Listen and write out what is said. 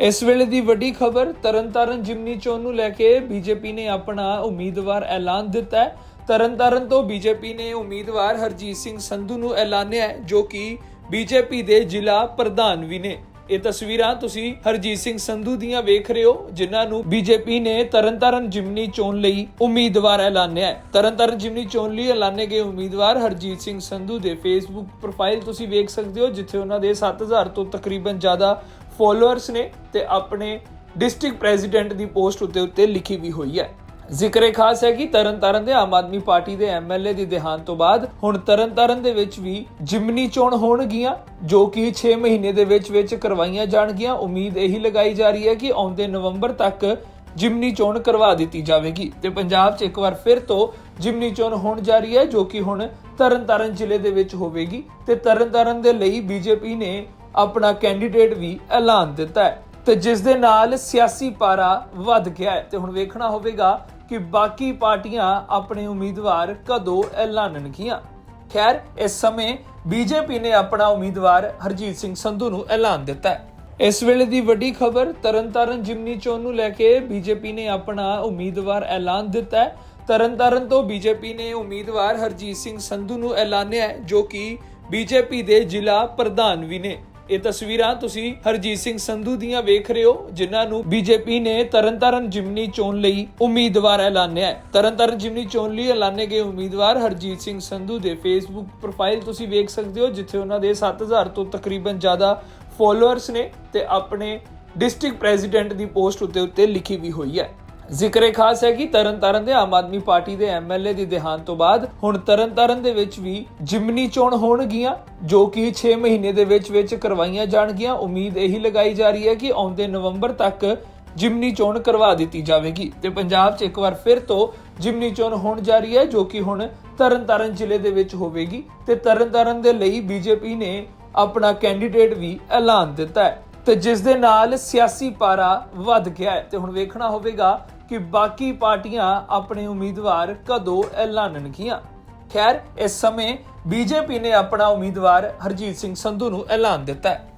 ਇਸ ਵੇਲੇ ਦੀ ਵੱਡੀ ਖਬਰ, ਤਰਨਤਾਰਨ ਜਿਮਨੀ ਚੋਣ ਨੂੰ ਲੈ ਕੇ ਬੀਜੇਪੀ ਨੇ ਆਪਣਾ ਉਮੀਦਵਾਰ ਐਲਾਨ ਦਿੱਤਾ ਹੈ। ਤਰਨਤਾਰਨ ਤੋਂ ਬੀਜੇਪੀ ਨੇ ਉਮੀਦਵਾਰ ਹਰਜੀਤ ਸਿੰਘ ਸੰਧੂ ਨੂੰ ਐਲਾਨਿਆ ਹੈ, ਜੋ ਕਿ ਬੀਜੇਪੀ ਦੇ ਜ਼ਿਲ੍ਹਾ ਪ੍ਰਧਾਨ ਵੀ ਨੇ। ਇਹ ਤਸਵੀਰਾਂ ਤੁਸੀਂ ਹਰਜੀਤ ਸਿੰਘ ਸੰਧੂ ਦੀਆਂ ਵੇਖ ਰਹੇ ਹੋ, ਜਿਨ੍ਹਾਂ ਨੂੰ ਬੀਜੇਪੀ ਨੇ ਤਰਨਤਾਰਨ ਜਿਮਨੀ ਚੋਣ ਲਈ ਉਮੀਦਵਾਰ ਐਲਾਨਿਆ ਹੈ। ਤਰਨਤਾਰਨ ਜਿਮਨੀ ਚੋਣ ਲਈ ਐਲਾਨੇ ਗਏ ਉਮੀਦਵਾਰ ਹਰਜੀਤ ਸਿੰਘ ਸੰਧੂ ਦੇ ਫੇਸਬੁੱਕ ਪ੍ਰੋਫਾਈਲ ਤੁਸੀਂ ਵੇਖ ਸਕਦੇ ਹੋ, ਜਿੱਥੇ ਉਹਨਾਂ ਦੇ 7000 ਤੋਂ ਤਕਰੀਬਨ ਜ਼ਿਆਦਾ ਫੋਲੋਅਰਸ ਨੇ ਤੇ ਆਪਣੇ ਡਿਸਟ੍ਰਿਕਟ ਪ੍ਰੈਜ਼ੀਡੈਂਟ ਦੀ ਪੋਸਟ ਉੱਤੇ ਉੱਤੇ ਲਿਖੀ ਵੀ ਹੋਈ ਹੈ। ਜ਼ਿਕਰ ਖਾਸ ਹੈ ਕਿ ਤਰਨਤਾਰਨ ਦੇ ਆਮ ਆਦਮੀ ਪਾਰਟੀ ਦੇ ਐਮਐਲਏ ਦੀ ਦੇਹਾਂਤ ਤੋਂ ਬਾਅਦ ਹੁਣ ਤਰਨਤਾਰਨ ਦੇ ਵਿੱਚ ਵੀ ਜਿਮਨੀ ਚੋਣ ਹੋਣਗੀਆਂ, ਜੋ ਕਿ 6 ਮਹੀਨੇ ਦੇ ਵਿੱਚ ਵਿੱਚ ਕਰਵਾਈਆਂ ਜਾਣਗੀਆਂ। ਉਮੀਦ ਇਹੀ ਲਗਾਈ ਜਾ ਰਹੀ ਹੈ ਕਿ ਆਉਂਦੇ ਨਵੰਬਰ ਤੱਕ ਜਿਮਨੀ ਚੋਣ ਕਰਵਾ ਦਿੱਤੀ ਜਾਵੇਗੀ। ਤੇ ਪੰਜਾਬ 'ਚ ਇੱਕ ਵਾਰ ਫਿਰ ਤੋਂ ਜਿਮਨੀ ਚੋਣ ਹੋਣ ਜਾ ਰਹੀ ਹੈ, ਜੋ ਕਿ ਹੁਣ ਤਰਨਤਾਰਨ ਜ਼ਿਲ੍ਹੇ ਦੇ ਵਿੱਚ ਹੋਵੇਗੀ। ਤੇ ਤਰਨਤਾਰਨ ਦੇ ਲਈ ਬੀਜੇਪੀ ਨੇ ਆਪਣਾ ਕੈਂਡੀਡੇਟ ਵੀ ਐਲਾਨ ਦਿੱਤਾ ਹੈ। ਤੇ ਜਿਸ ਦੇ ਨਾਲ ਸਿਆਸੀ ਪਾਰਾ ਵੱਧ ਗਿਆ ਹੈ। ਤੇ ਹੁਣ ਵੇਖਣਾ ਹੋਵੇਗਾ ਕਿ ਬਾਕੀ ਪਾਰਟੀਆਂ ਆਪਣੇ ਉਮੀਦਵਾਰ ਕਦੋਂ ਐਲਾਨਣਗੀਆਂ। ਖੈਰ, ਇਸ ਸਮੇਂ ਬੀਜੇਪੀ ਨੇ ਆਪਣਾ ਉਮੀਦਵਾਰ ਹਰਜੀਤ ਸਿੰਘ ਸੰਧੂ ਨੂੰ ਐਲਾਨ ਦਿੱਤਾ ਹੈ। ਇਸ ਵੇਲੇ ਦੀ ਵੱਡੀ ਖਬਰ, ਤਰਨਤਾਰਨ ਜਿਮਨੀ ਚੋਣ ਨੂੰ ਲੈ ਕੇ ਬੀਜੇਪੀ ਨੇ ਆਪਣਾ ਉਮੀਦਵਾਰ ਐਲਾਨ ਦਿੱਤਾ ਹੈ। ਤਰਨਤਾਰਨ ਤੋਂ ਬੀਜੇਪੀ ਨੇ ਉਮੀਦਵਾਰ ਹਰਜੀਤ ਸਿੰਘ ਸੰਧੂ ਨੂੰ ਐਲਾਨਿਆ ਜੋ ਕਿ ਬੀਜੇਪੀ ਦੇ ਜ਼ਿਲ੍ਹਾ ਪ੍ਰਧਾਨ ਵੀ ਨੇ। ਇਹ ਤਸਵੀਰਾਂ ਤੁਸੀਂ ਹਰਜੀਤ ਸਿੰਘ ਸੰਧੂ ਦੀਆਂ ਵੇਖ ਰਹੇ ਹੋ, ਜਿਨ੍ਹਾਂ ਨੂੰ ਬੀਜੇਪੀ ਨੇ ਤਰਨਤਾਰਨ ਜਿਮਨੀ ਚੋਣ ਲਈ ਉਮੀਦਵਾਰ ਐਲਾਨਿਆ ਹੈ। ਤਰਨਤਾਰਨ ਜਿਮਨੀ ਚੋਣ ਲਈ ਐਲਾਨੇ ਗਏ ਉਮੀਦਵਾਰ ਹਰਜੀਤ ਸਿੰਘ ਸੰਧੂ ਦੇ ਫੇਸਬੁੱਕ ਪ੍ਰੋਫਾਈਲ ਤੁਸੀਂ ਵੇਖ ਸਕਦੇ ਹੋ, ਜਿੱਥੇ ਉਹਨਾਂ ਦੇ 7000 ਤੋਂ ਤਕਰੀਬਨ ਜ਼ਿਆਦਾ ਫੋਲੋਅਰਸ ਨੇ ਤੇ ਆਪਣੇ ਡਿਸਟ੍ਰਿਕਟ ਪ੍ਰੈਜ਼ੀਡੈਂਟ ਦੀ ਪੋਸਟ ਉੱਤੇ ਉੱਤੇ ਲਿਖੀ ਵੀ ਹੋਈ ਹੈ। ਜ਼ਿਕਰ ਖਾਸ ਹੈ ਕਿ ਤਰਨਤਾਰਨ ਦੇ ਆਮ ਆਦਮੀ ਪਾਰਟੀ ਦੇ ਐਮਐਲਏ ਦੀ ਦੇਹਾਂਤ ਤੋਂ ਬਾਅਦ ਹੁਣ ਤਰਨਤਾਰਨ ਦੇ ਵਿੱਚ ਵੀ ਜਿਮਨੀ ਚੋਣ ਹੋਣਗੀਆਂ, ਜੋ ਕਿ 6 ਮਹੀਨੇ ਦੇ ਵਿੱਚ ਵਿੱਚ ਕਰਵਾਈਆਂ ਜਾਣਗੀਆਂ। ਉਮੀਦ ਇਹੀ ਲਗਾਈ ਜਾ ਰਹੀ ਹੈ ਕਿ ਆਉਂਦੇ ਨਵੰਬਰ ਤੱਕ ਜਿਮਨੀ ਚੋਣ ਕਰਵਾ ਦਿੱਤੀ ਜਾਵੇਗੀ। ਤੇ ਪੰਜਾਬ 'ਚ ਇੱਕ ਵਾਰ ਫਿਰ ਤੋਂ ਜਿਮਨੀ ਚੋਣ ਹੋਣ ਜਾ ਰਹੀ ਹੈ, ਜੋ ਕਿ ਹੁਣ ਤਰਨਤਾਰਨ ਜ਼ਿਲ੍ਹੇ ਦੇ ਵਿੱਚ ਹੋਵੇਗੀ। ਤੇ ਤਰਨਤਾਰਨ ਦੇ ਲਈ ਬੀਜੇਪੀ ਨੇ ਆਪਣਾ ਕੈਂਡੀਡੇਟ ਵੀ ਐਲਾਨ ਦਿੱਤਾ ਹੈ। ਤੇ ਜਿਸ ਦੇ ਨਾਲ ਸਿਆਸੀ ਪਾਰਾ ਵੱਧ ਗਿਆ ਹੈ। ਤੇ ਹੁਣ ਵੇਖਣਾ ਹੋਵੇਗਾ ਕਿ ਬਾਕੀ ਪਾਰਟੀਆਂ ਆਪਣੇ ਉਮੀਦਵਾਰ ਕਦੋਂ ਐਲਾਨਣਗੀਆਂ ਖੈਰ, ਇਸ ਸਮੇਂ ਬੀਜੇਪੀ ਨੇ ਆਪਣਾ ਉਮੀਦਵਾਰ ਹਰਜੀਤ ਸਿੰਘ ਸੰਧੂ ਨੂੰ ਐਲਾਨ ਦਿੱਤਾ ਹੈ।